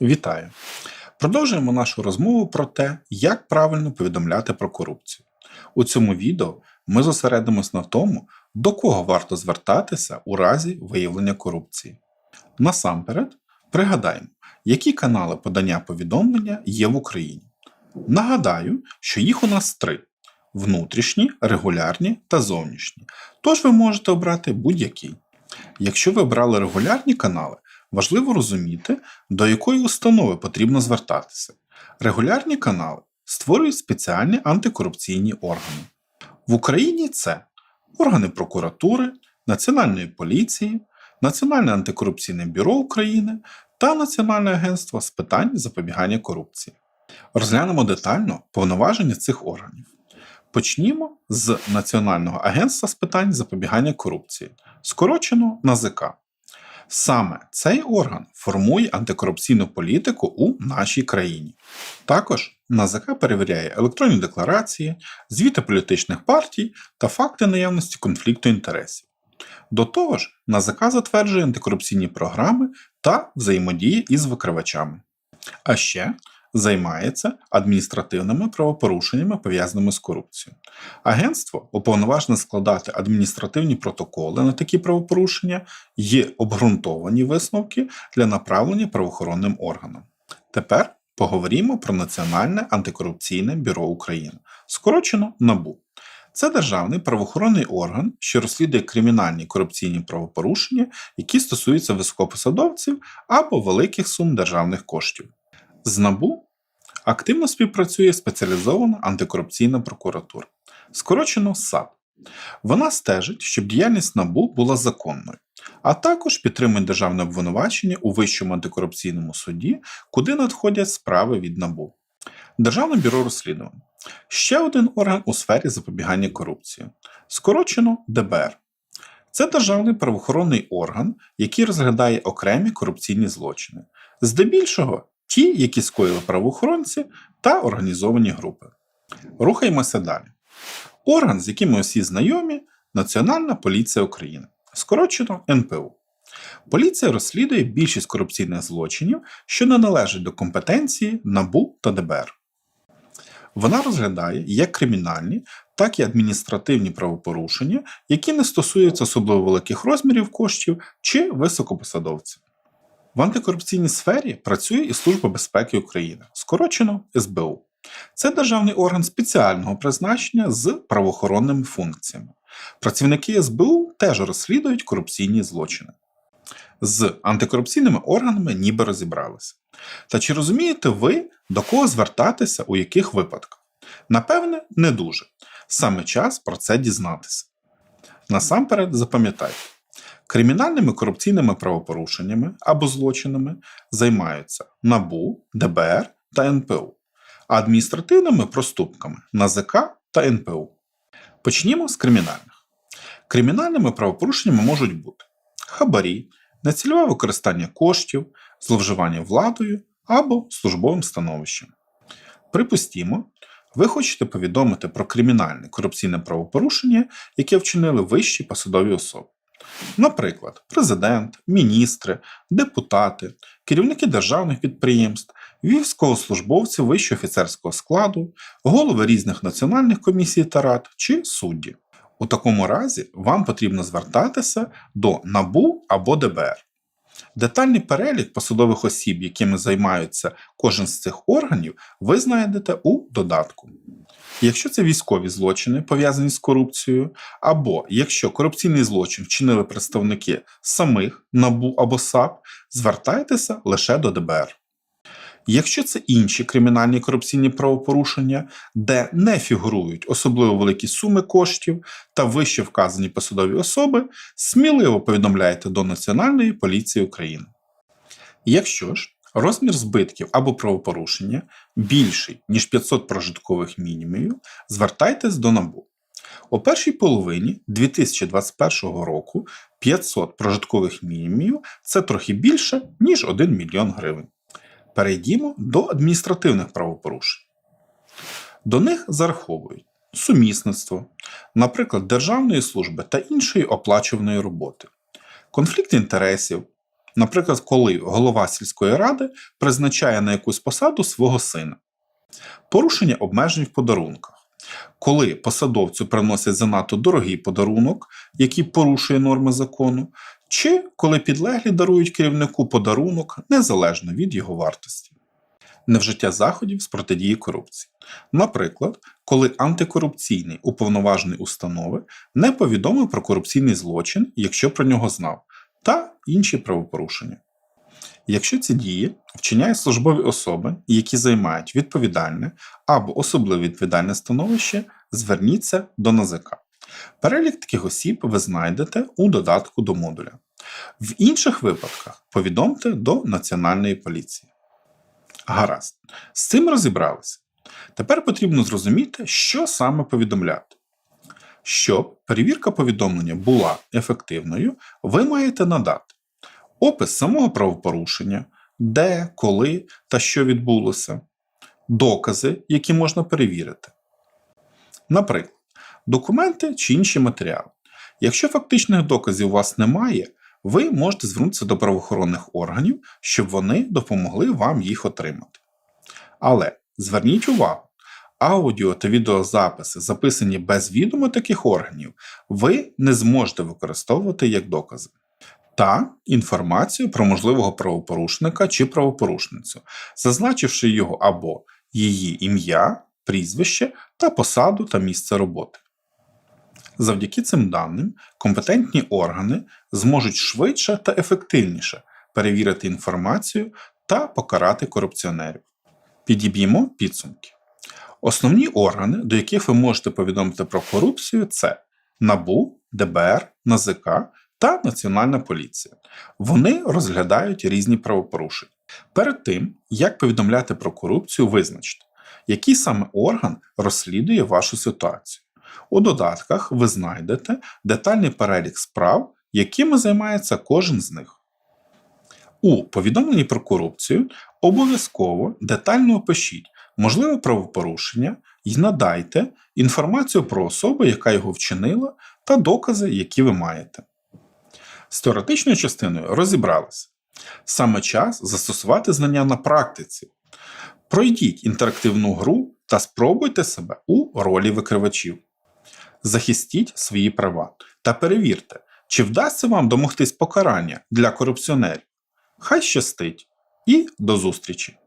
Вітаю! Продовжуємо нашу розмову про те, як правильно повідомляти про корупцію. У цьому відео ми зосередимось на тому, до кого варто звертатися у разі виявлення корупції. Насамперед, пригадаємо, які канали подання повідомлення є в Україні. Нагадаю, що їх у нас три: внутрішні, регулярні та зовнішні. Тож ви можете обрати будь-який. Якщо ви обрали регулярні канали, важливо розуміти, до якої установи потрібно звертатися. Регулярні канали створюють спеціальні антикорупційні органи. В Україні це органи прокуратури, Національної поліції, Національне антикорупційне бюро України та Національне агентство з питань запобігання корупції. Розглянемо детально повноваження цих органів. Почнімо з Національного агентства з питань запобігання корупції, скорочено НАЗК. Саме цей орган формує антикорупційну політику у нашій країні. Також НАЗК перевіряє електронні декларації, звіти політичних партій та факти наявності конфлікту інтересів. До того ж, НАЗК затверджує антикорупційні програми та взаємодіє із викривачами. А ще займається адміністративними правопорушеннями, пов'язаними з корупцією. Агентство уповноважене складати адміністративні протоколи на такі правопорушення, є обґрунтовані висновки для направлення правоохоронним органам. Тепер поговоримо про Національне антикорупційне бюро України, скорочено НАБУ. Це державний правоохоронний орган, що розслідує кримінальні корупційні правопорушення, які стосуються високопосадовців або великих сум державних коштів. З НАБУ активно співпрацює спеціалізована антикорупційна прокуратура, скорочено САП. Вона стежить, щоб діяльність НАБУ була законною, а також підтримує державне обвинувачення у Вищому антикорупційному суді, куди надходять справи від НАБУ. Державне бюро розслідувань ще один орган у сфері запобігання корупції, скорочено ДБР. Це державний правоохоронний орган, який розглядає окремі корупційні злочини, здебільшого ті, які скоїли правоохоронці та організовані групи. Рухаємося далі. Орган, з яким ми всі знайомі, Національна поліція України, скорочено НПУ. Поліція розслідує більшість корупційних злочинів, що не належать до компетенції НАБУ та ДБР. Вона розглядає як кримінальні, так і адміністративні правопорушення, які не стосуються особливо великих розмірів коштів чи високопосадовців. В антикорупційній сфері працює і Служба безпеки України, скорочено СБУ. Це державний орган спеціального призначення з правоохоронними функціями. Працівники СБУ теж розслідують корупційні злочини. З антикорупційними органами ніби розібралися. Та чи розумієте ви, до кого звертатися у яких випадках? Напевне, не дуже. Саме час про це дізнатися. Насамперед запам'ятайте, кримінальними корупційними правопорушеннями або злочинами займаються НАБУ, ДБР та НПУ, а адміністративними проступками НАЗК та НПУ. Почнімо з кримінальних. Кримінальними правопорушеннями можуть бути хабарі, нецільове використання коштів, зловживання владою або службовим становищем. Припустімо, ви хочете повідомити про кримінальне корупційне правопорушення, яке вчинили вищі посадові особи. Наприклад, президент, міністри, депутати, керівники державних підприємств, військовослужбовці вищого офіцерського складу, голови різних національних комісій та рад чи судді. У такому разі вам потрібно звертатися до НАБУ або ДБР. Детальний перелік посадових осіб, якими займаються кожен з цих органів, ви знайдете у додатку. Якщо це військові злочини, пов'язані з корупцією, або якщо корупційний злочин вчинили представники самих НАБУ або САП, звертайтеся лише до ДБР. Якщо це інші кримінальні корупційні правопорушення, де не фігурують особливо великі суми коштів та вище вказані посадові особи, сміливо повідомляйте до Національної поліції України. Якщо ж розмір збитків або правопорушення більший, ніж 500 прожиткових мінімумів, звертайтесь до НАБУ. У першій половині 2021 року 500 прожиткових мінімумів це трохи більше, ніж 1 мільйон гривень. Перейдімо до адміністративних правопорушень. До них зараховують сумісництво, наприклад, державної служби та іншої оплачуваної роботи, конфлікт інтересів, наприклад, коли голова сільської ради призначає на якусь посаду свого сина, порушення обмежень в подарунках, коли посадовцю приносять занадто дорогий подарунок, який порушує норми закону, чи коли підлеглі дарують керівнику подарунок незалежно від його вартості. Невжиття заходів з протидії корупції. Наприклад, коли антикорупційний уповноважений установи не повідомив про корупційний злочин, якщо про нього знав, та інші правопорушення. Якщо ці дії вчиняють службові особи, які займають відповідальне або особливо відповідальне становище, зверніться до НАЗК. Перелік таких осіб ви знайдете у додатку до модуля. В інших випадках повідомте до Національної поліції. Гаразд, з цим розібралися. Тепер потрібно зрозуміти, що саме повідомляти. Щоб перевірка повідомлення була ефективною, ви маєте надати опис самого правопорушення, де, коли та що відбулося, докази, які можна перевірити. Наприклад, документи чи інші матеріали. Якщо фактичних доказів у вас немає, ви можете звернутися до правоохоронних органів, щоб вони допомогли вам їх отримати. Але зверніть увагу, аудіо та відеозаписи, записані без відома таких органів, ви не зможете використовувати як докази. Та інформацію про можливого правопорушника чи правопорушницю, зазначивши його або її ім'я, прізвище та посаду та місце роботи. Завдяки цим даним компетентні органи зможуть швидше та ефективніше перевірити інформацію та покарати корупціонерів. Підіб'ємо підсумки. Основні органи, до яких ви можете повідомити про корупцію, це НАБУ, ДБР, НАЗК та Національна поліція. Вони розглядають різні правопорушення. Перед тим, як повідомляти про корупцію, визначте, який саме орган розслідує вашу ситуацію. У додатках ви знайдете детальний перелік справ, якими займається кожен з них. У повідомленні про корупцію обов'язково детально опишіть можливе правопорушення і надайте інформацію про особу, яка його вчинила, та докази, які ви маєте. З теоретичною частиною розібралися. Саме час застосувати знання на практиці. Пройдіть інтерактивну гру та спробуйте себе у ролі викривачів. Захистіть свої права та перевірте, чи вдасться вам домогтись покарання для корупціонерів. Хай щастить і до зустрічі!